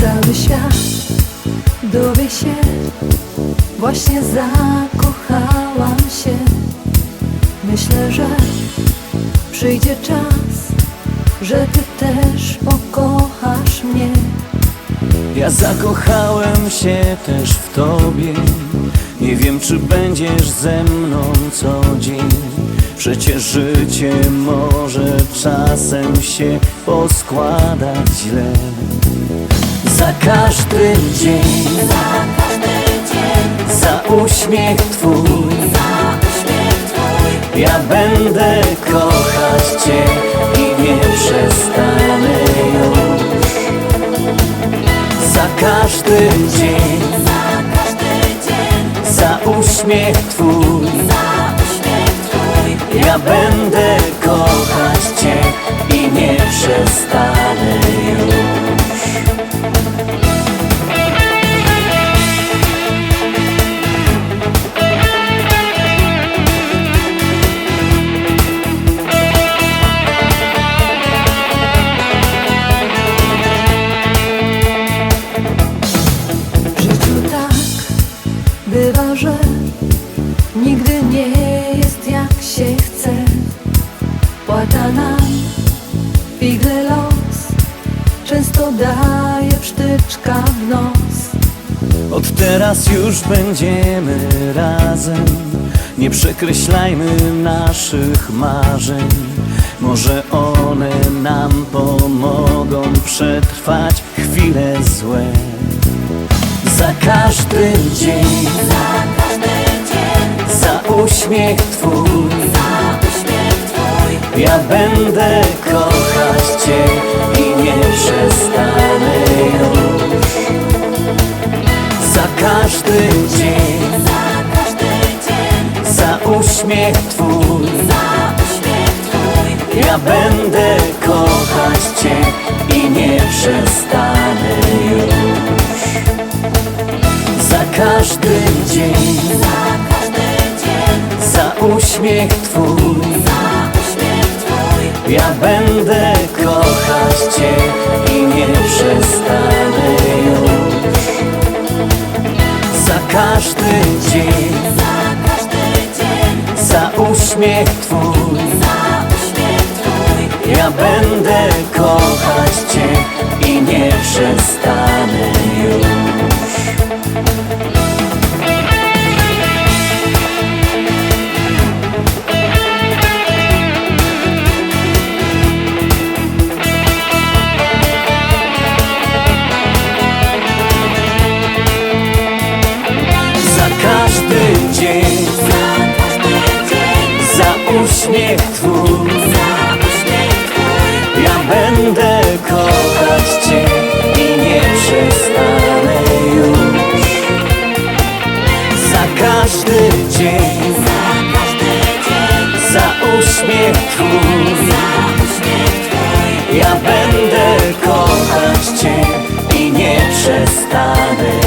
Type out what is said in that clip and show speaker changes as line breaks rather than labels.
Cały świat dowie się, właśnie zakochałam się. Myślę, że przyjdzie czas, że ty też pokochasz mnie.
Ja zakochałem się też w tobie Nie wiem czy będziesz ze mną co dzień Przecież życie może czasem się poskładać źle Za każdy dzień,
Za każdy dzień,
za uśmiech twój.
Za uśmiech Twój
Ja będę kochać cię i nie przestanę już. Za każdy dzień.
Za każdy dzień,
Za uśmiech Twój
za uśmiech Twój.
Ja będę kochać Cię I nie przestanę już
nigdy nie jest jak się chce. Płata nam figle los, często daje psztyczka w nos.
Od teraz już będziemy razem Nie przekreślajmy naszych marzeń Może one nam pomogą przetrwać chwile złe Za każdy dzień uśmiech Twój.
Za uśmiech Twój.
Ja będę kochać Cię i nie przestanę już. Za każdy dzień,
Za każdy dzień,
za uśmiech Twój.
Za uśmiech Twój.
Ja będę kochać Cię i nie przestanę już. Za każdy dzień, uśmiech Twój.
Za uśmiech Twój.
Ja będę kochać Cię i nie przestanę już. Za każdy dzień,
Za każdy dzień,
za uśmiech Twój.
Za uśmiech Twój.
Ja będę kochać dzień,
Za
uśmiech Twój. Ja będę kochać Cię i nie przestanę już. Za każdy dzień,
Za uśmiech Twój.
Ja będę kochać Cię i nie przestanę